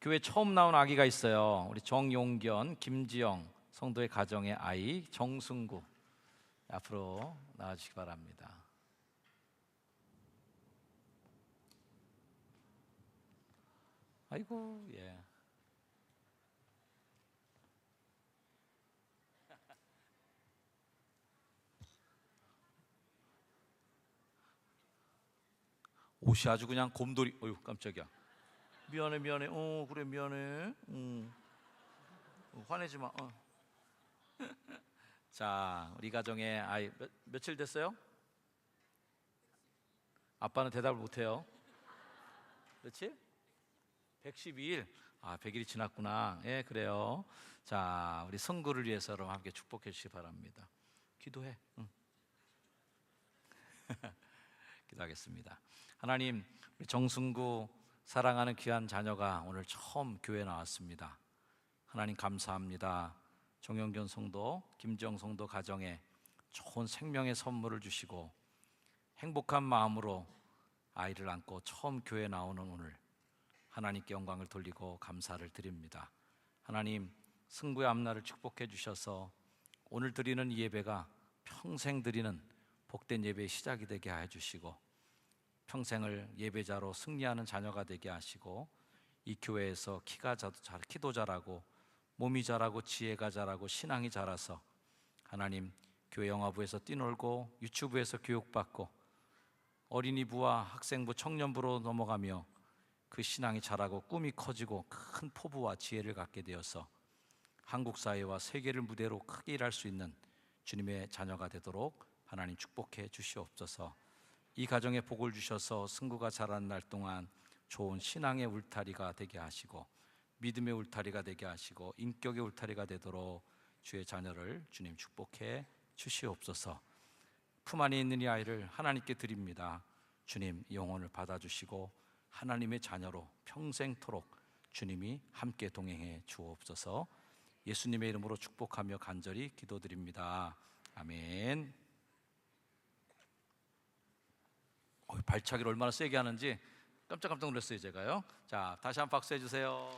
교회 처음 나온 아기가 있어요. 우리 정용견, 김지영 성도의 가정의 아이 정승구 앞으로 나와주시기 바랍니다. 아이고 예. 옷이 아주 그냥 곰돌이. 어유 깜짝이야. 미안해 미안해. 어 그래 미안해. 음. 어, 화내지 마. 어. 자 우리 가정의 아이 몇, 며칠 됐어요? 아빠는 대답을 못해요. 며칠? 112일. 아 100일이 지났구나. 예 그래요. 자 우리 성구를 위해서 여러분 함께 축복해 주시기 바랍니다. 기도해. 응. 기도하겠습니다. 하나님, 우리 정승구 사랑하는 귀한 자녀가 오늘 처음 교회 나왔습니다. 하나님 감사합니다. 정영견 성도, 김정 성도 가정에 좋은 생명의 선물을 주시고 행복한 마음으로 아이를 안고 처음 교회 나오는 오늘 하나님께 영광을 돌리고 감사를 드립니다. 하나님, 승구의 앞날을 축복해 주셔서 오늘 드리는 이 예배가 평생 드리는 복된 예배의 시작이 되게 해 주시고 평생을 예배자로 승리하는 자녀가 되게 하시고 이 교회에서 키가 자, 자, 키도 자라고 몸이 자라고 지혜가 자라고 신앙이 자라서 하나님 교회 영화부에서 뛰놀고 유치부에서 교육받고 어린이부와 학생부 청년부로 넘어가며 그 신앙이 자라고 꿈이 커지고 큰 포부와 지혜를 갖게 되어서 한국 사회와 세계를 무대로 크게 일할 수 있는 주님의 자녀가 되도록 하나님 축복해 주시옵소서. 이 가정에 복을 주셔서 승구가 자란 날 동안 좋은 신앙의 울타리가 되게 하시고 믿음의 울타리가 되게 하시고 인격의 울타리가 되도록 주의 자녀를 주님 축복해 주시옵소서. 품 안에 있는 이 아이를 하나님께 드립니다. 주님 영혼을 받아 주시고 하나님의 자녀로 평생토록 주님이 함께 동행해 주옵소서. 예수님의 이름으로 축복하며 간절히 기도드립니다. 아멘. 어, 발차기를 얼마나 세게 하는지 깜짝깜짝 놀랐어요 제가요. 자 다시 한번 박수 해주세요.